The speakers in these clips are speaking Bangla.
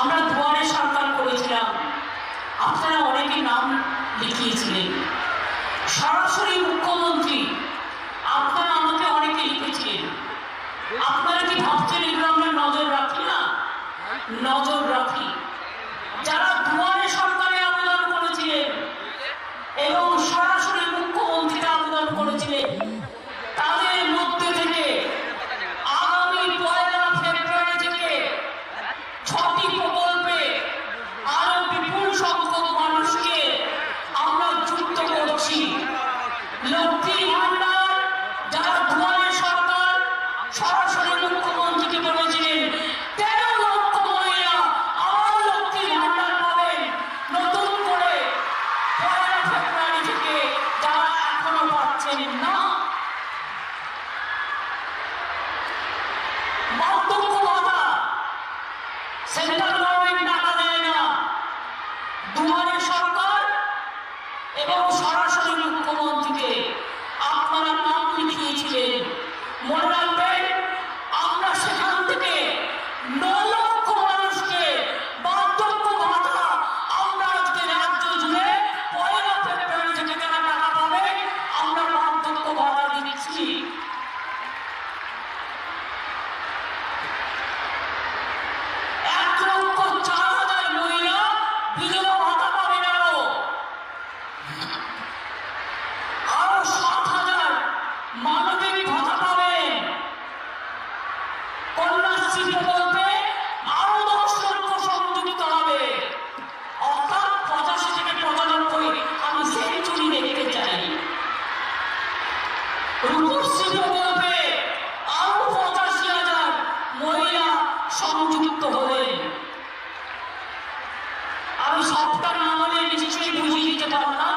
আমরা দুয়ারে সরকার করেছিলাম। আপনারা অনেকে নাম লিখিয়েছিলেন। সরাসরি মুখ্যমন্ত্রী, আপনারা আমাকে অনেকে লিখেছিলেন। আপনারা কি ভাবছেন এগুলো আমরা নজর রাখি না? নজর রাখি। যারা দুয়ারে সরকারে আবেদন করেছিলেন এবং সরাসরি মুখ্যমন্ত্রীকে আবেদন করেছিলেন তাদের মধ্যে থেকে আগামী পয়লা ফেব্রুয়ারি থেকে ছটি প্রকল্পে আরও বিপুল সংখ্যক মানুষকে আমরা যুক্ত করছি লক্ষ্মী ভান্ডার যারা দুয়ারে সরকার সরাসরি মুখ্যমন্ত্রীকে বলেছিলেন তেরো লক্ষ মহিলা আবার লক্ষ্মী ভান্ডার পাবেন নতুন করে পয়লা ফেব্রুয়ারি থেকে যারা এখনও পাচ্ছেন না বার্ধক্য ভাতা সেন্ট্রাল গভর্নমেন্ট টাকা দেয় না দুয়ারে সরকার এবং সরাসরি মুখ্যমন্ত্রীকে আপনারা নাম লিখিয়েছিলেন মনে রাখবেন আমরা সেখান থেকে ন লক্ষ মানুষকে বার্ধক্য ভাতা আমরা আজকে রাজ্য জুড়ে পয়লা ফেব্রুয়ারি থেকে যারা টাকা পাবে আমরা বার্ধক্য ভাতা দিচ্ছি এক লক্ষ চার হাজার মহিলা বিধবা ভাতা পাবেন আরও আরও সাত হাজার মানবিক ভাতা পাবেন কন্যাশ্রী প্রকল্পে আরও দশ লক্ষ সংযুক্ত হবে অর্থাৎ পঁচাশি থেকে পঁচানব্বই আমি সেঞ্চুরি দেখতে চাই রূপশ্রী প্রকল্পে আরও পঁচাশি হাজার মহিলা সংযুক্ত হলেন আমি সবটা না হলে নিশ্চয়ই বুঝিয়ে দিতে পারলাম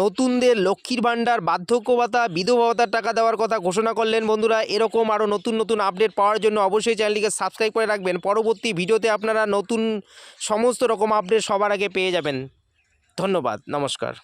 নতুনদের লক্ষ্মীর ভাণ্ডার বার্ধক্য ভাতা বিধবা ভাতার টাকা দেওয়ার কথা ঘোষণা করলেন বন্ধুরা। এরকম আরও নতুন নতুন আপডেট পাওয়ার জন্য অবশ্যই চ্যানেলটিকে সাবস্ক্রাইব করে রাখবেন। পরবর্তী ভিডিওতে আপনারা নতুন সমস্ত রকম আপডেট সবার আগে পেয়ে যাবেন। ধন্যবাদ, নমস্কার।